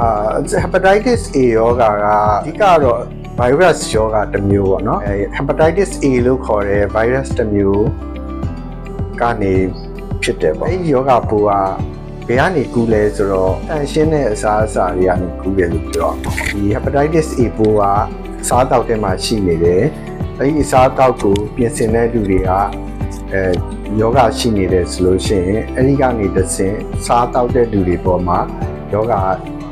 အာ hepatitis A ယောဂါကအဓိကတော့ virus ယောဂါတစ်မျိုးပေါ့နော်အဲ hepatitis A လို့ခေါ်တဲ့ virus တစ်မျိုးကနေဖြစ်တယ်ပေါ့အဲဒီယောဂါပိုးကဘယ်ကနေကူးလဲဆိုတော့တန်ရှင်းတဲ့အစားအစာတွေကနေကူးတယ်လို့ပြောဒီ hepatitis A ပိုးကစားတောက်ထဲမှာရှိနေတယ်အဲဒီအစားတောက်ကိုပြင်ဆင်တဲ့လူတွေကအဲယောဂရှိနေတယ်ဆိုလို့ရှိရင်အဲဒီကနေတစ်ဆင့်စားတောက်တဲ့လူတွေပေါ်မှာယောဂ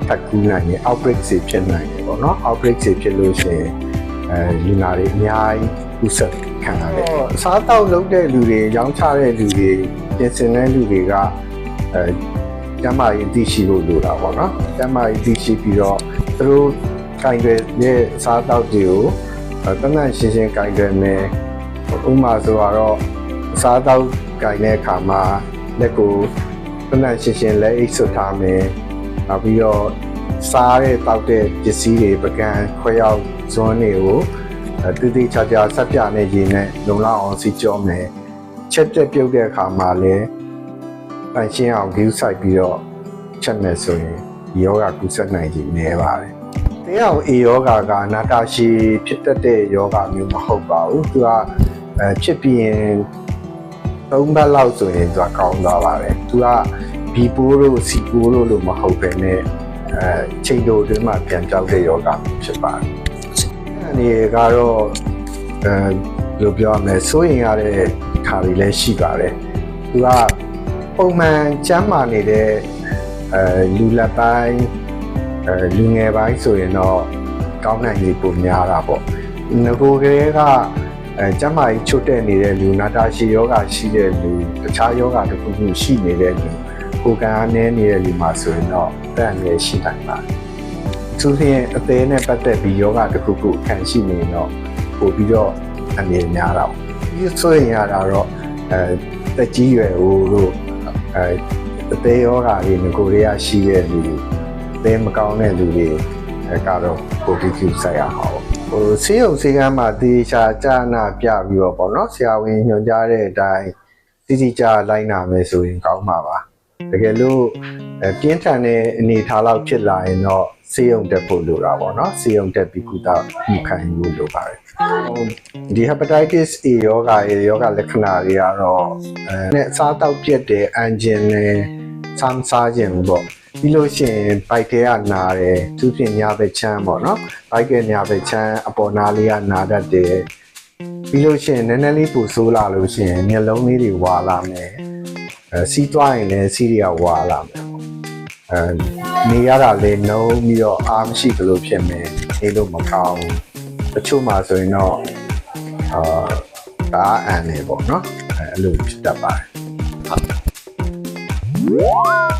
ထပ်ကူးနိုင်ရင် outbreak တွေဖြစ်နိုင်တယ်ပေါ့နော် outbreak တွေဖြစ်လို့ရှိရင်အဲလူနာတွေအများကြီးကူးစက်ခံရတယ်။စားတောက်လုပ်တဲ့လူတွေရောင်းချတဲ့လူတွေပြင်ဆင်တဲ့လူတွေကအဲကျန်းမာရေးသိရှိဖို့လိုတာပေါ့နော်။ကျန်းမာရေးသိရှိပြီးတော့သူတို့ကင်တွေရဲ့စားတောက်တွေကိုအဲတန်းတန်းရှင်းရှင်းကင်တွေမယ်ဥပမာဆိုတော့စားတောက်ကင်တဲ့အခါမှာလက်ကိုတန်းတန်းရှင်းရှင်းလက်အိတ်ဆွတ်ထားမယ်။နောက်ပြီးတော့ စားတဲ့တောက်တဲ့ပစ္စည်းတွေပကံခွဲရောက်ဇွန်းတွေကိုအဲတည်တည်ချာချာဆက်ပြနဲ့ရေနဲ့လုံလောက်အောင်စီကြောမယ်ချက်တက်ပြုတ်တဲ့အခါမှာလည်းပန်ရှင်းအောင်ဂူးဆိုင်ပြီးတော့ချက်မယ်ဆိုရင်ဒီယောဂကုသနိုင်ခြင်းနည်းပါတယ်တင်းအောင်အေယောဂကနာတာရှည်ဖြစ်တတ်တဲ့ယောဂမျိုးမဟုတ်ပါဘူးသူကအဲဖြစ်ပြီးရင်သုံးဘက်လောက်ဆိုရင်သူကကောင်းသွားပါတယ်သူကဘီပိုးတို့စီပိုးတို့လို့မဟုတ်ပဲနဲ့ အဲချိန်တို့အတွင်းမှာပြန်ကြောက်တဲ့ယောဂမျိုးဖြစ်ပါတယ်အနေကတော့အဲဘယ်လိုပြောရမလဲစိုးရင်ရတဲ့ခါတွေလည်းရှိပါတယ်။သူကပုံမှန်ကျမ်းမာနေတဲ့အဲလူလက်ပိုင်းအဲလူငယ်ပိုင်းဆိုရင်တော့ကောင်းနိုင်ရေးပုံများတာပေါ့။ငကိုကလေးကအဲကျမ်းမာရေးချွတ်တဲ့နေတဲ့လူနာတာရှည်ယောဂရှိတဲ့လူတခြားယောဂတစ်ခုခုရှိနေတဲ့လူ ကိုယ်ကံအားနည်းနေတဲ့လူမှာဆိုရင်တော့တက်အငယ်ရှိနိုင်ပါတယ်။သူဖြင့်အသေးနဲ့ပတ်သက်ပြီးယောဂတစ်ခုခုခံရှိနေရင်တော့ပို့ပြီးတော့အနေများတော့ဒီဆိုရင်ရတာတော့အဲတက်ကြီးရွယ်ဟိုတို့အဲအသေးယောဂတွေငကိုတွေကရှိတဲ့လူတွေအသေးမကောင်းတဲ့လူတွေအဲကတော့ပို့ပြီးကျူဆိုင်ရမှာပေါ့ဟိုဆေးရုံဆေးကမ်းမှာတေချာကြာနာပြပြီးတော့ပေါ့နော်ဆရာဝန်ညွှန်ကြားတဲ့အတိုင်းတိတိကျကျလိုက်နာမယ်ဆိုရင်ကောင်းမှာပါ တကယ်လို့အဲပြင်းထန်တဲ့အနေအထားလောက်ဖြစ်လာရင်တော့စေယုံတက်ဖို့လိုတာပေါ့နော်စေယုံတက်ပြီးကုသမှုခံယူဖို့လိုပါတယ်ဟိုဒီ hepatitis A ယောဂရဲ့ယောဂလက္ခဏာတွေကတော့အဲနဲ့အစားတောက်ပြက်တဲ့အန်ဂျင်နဲ့ဆမ်းစားခြင်းပေါ့ပြီးလို့ရှိရင်ဘိုက်ထဲကနာတယ်သူဖြင့်ညာဘက်ချမ်းပေါ့နော်ဘိုက်ကညာဘက်ချမ်းအပေါ်နာလေးကနာတတ်တယ်ပြီးလို့ရှိရင်နည်းနည်းလေးပူဆိုးလာလို့ရှိရင်မျက်လုံးလေးတွေဝါလာမယ် အဲစီးသွားရင်လည်းစီးတွေကဝါလာမယ်ပေါ့အဲနေရတာလည်းနှုံးပြီးတော့အားမရှိသလိုဖြစ်မယ်နေလို့မကောင်းဘူးတချို့မှာဆိုရင်တော့အာဒါအန်နေပေါ့နော်အဲအဲ့လိုဖြစ်တတ်ပါတယ်